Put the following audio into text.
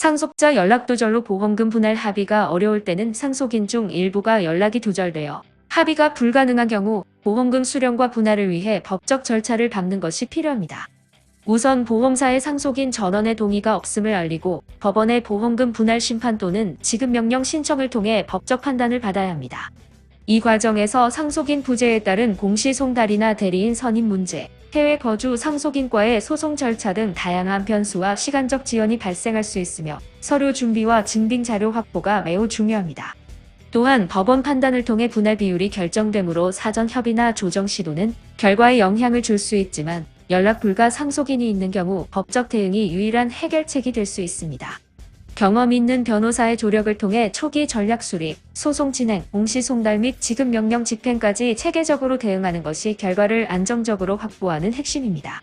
상속자 연락 두절로 보험금 분할 합의가 어려울 때는 상속인 중 일부가 연락이 두절되어 합의가 불가능한 경우 보험금 수령과 분할을 위해 법적 절차를 밟는 것이 필요합니다. 우선 보험사의 상속인 전원의 동의가 없음을 알리고 법원의 보험금 분할 심판 또는 지급 명령 신청을 통해 법적 판단을 받아야 합니다. 이 과정에서 상속인 부재에 따른 공시송달이나 대리인 선임 문제, 해외 거주 상속인과의 소송 절차 등 다양한 변수와 시간적 지연이 발생할 수 있으며 서류 준비와 증빙 자료 확보가 매우 중요합니다. 또한 법원 판단을 통해 분할 비율이 결정되므로 사전 협의나 조정 시도는 결과에 영향을 줄 수 있지만 연락 불가 상속인이 있는 경우 법적 대응이 유일한 해결책이 될 수 있습니다. 경험 있는 변호사의 조력을 통해 초기 전략 수립, 소송 진행, 공시 송달 및 지급 명령 집행까지 체계적으로 대응하는 것이 결과를 안정적으로 확보하는 핵심입니다.